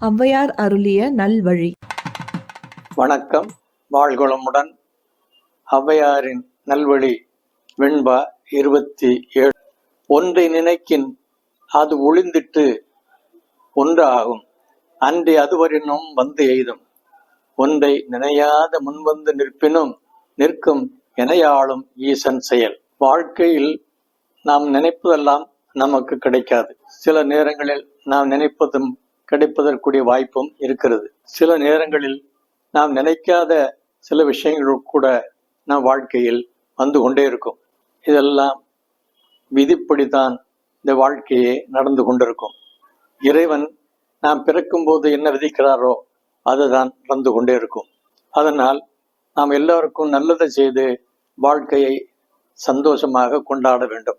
ஔவையார் அருளிய நல்வழி. வணக்கம். வாழ்குளமுடன். ஔவையாரின் நல்வழி வெண்பா இருபத்தி ஏழு. ஒன்றை நினைக்கின் அது ஒளிந்திட்டு ஒன்றாகும். அன்றி அதுவரினும் வந்து எய்தும். ஒன்றை நினையாத முன்வந்து நிற்பினும் நிற்கும் எனையாளும் ஈசன் செயல். வாழ்க்கையில் நாம் நினைப்பதெல்லாம் நமக்கு கிடைக்காது. சில நேரங்களில் நாம் நினைப்பதும் கிடைப்பதற்குரிய வாய்ப்பும் இருக்கிறது. சில நேரங்களில் நாம் நினைக்காத சில விஷயங்கள் கூட நம் வாழ்க்கையில் வந்து கொண்டே இருக்கும். இதெல்லாம் விதிப்படிதான் இந்த வாழ்க்கையே நடந்து கொண்டிருக்கும். இறைவன் நாம் பிறக்கும்போது என்ன விதிக்கிறாரோ அதுதான் நடந்து கொண்டே இருக்கும். அதனால் நாம் எல்லோருக்கும் நல்லதை செய்து வாழ்க்கையை சந்தோஷமாக கொண்டாட வேண்டும்.